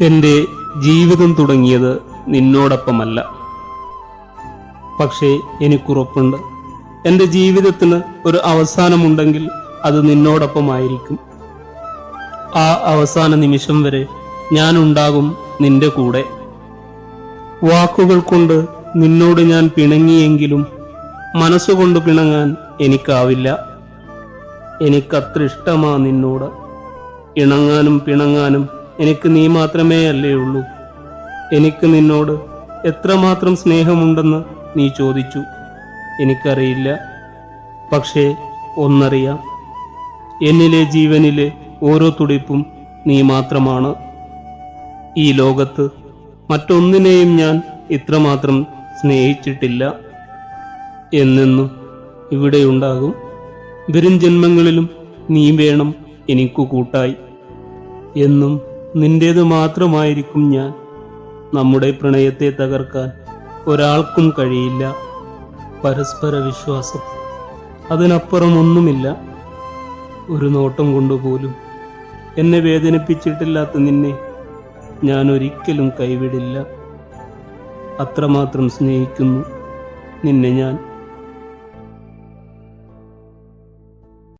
എന്റെ ജീവിതം തുടങ്ങിയത് നിന്നോടൊപ്പമല്ല. പക്ഷേ എനിക്കുറപ്പുണ്ട്. എന്റെ ജീവിതത്തിന് ഒരു അവസാനമുണ്ടെങ്കിൽ അത് നിന്നോടൊപ്പമായിരിക്കും. ആ അവസാന നിമിഷം വരെ ഞാൻ ഉണ്ടാകും നിന്റെ കൂടെ. വാക്കുകൾ കൊണ്ട് നിന്നോട് ഞാൻ പിണങ്ങിയെങ്കിലും മനസ്സുകൊണ്ട് പിണങ്ങാൻ എനിക്കാവില്ല. എനിക്കത്ര ഇഷ്ടമാ നിന്നോട്. ഇണങ്ങാനും പിണങ്ങാനും എനിക്ക് നീ മാത്രമേ അല്ലേ ഉള്ളൂ. എനിക്ക് നിന്നോട് എത്രമാത്രം സ്നേഹമുണ്ടെന്ന് നീ ചോദിച്ചു. എനിക്കറിയില്ല. പക്ഷേ ഒന്നറിയാം. എന്നിലെ ജീവനിലെ ഓരോ തുടിപ്പും നീ മാത്രമാണ്. ഈ ലോകത്ത് മറ്റൊന്നിനെയും ഞാൻ ഇത്രമാത്രം സ്നേഹിച്ചിട്ടില്ല. എന്നെന്നും ഇവിടെയുണ്ടാകും വരും ജന്മങ്ങളിലും നീ വേണം എനിക്കു കൂട്ടായി. എന്നും നിന്റേത് മാത്രമായിരിക്കും ഞാൻ. നമ്മുടെ പ്രണയത്തെ തകർക്കാൻ ഒരാൾക്കും കഴിയില്ല. പരസ്പര വിശ്വാസം. അതിനപ്പുറം ഒന്നുമില്ല. ഒരു നോട്ടം കൊണ്ടുപോലും എന്നെ വേദനിപ്പിച്ചിട്ടില്ലാത്ത നിന്നെ ഞാൻ ഒരിക്കലും കൈവിടില്ല. അത്രമാത്രം സ്നേഹിക്കുന്നു നിന്നെ ഞാൻ.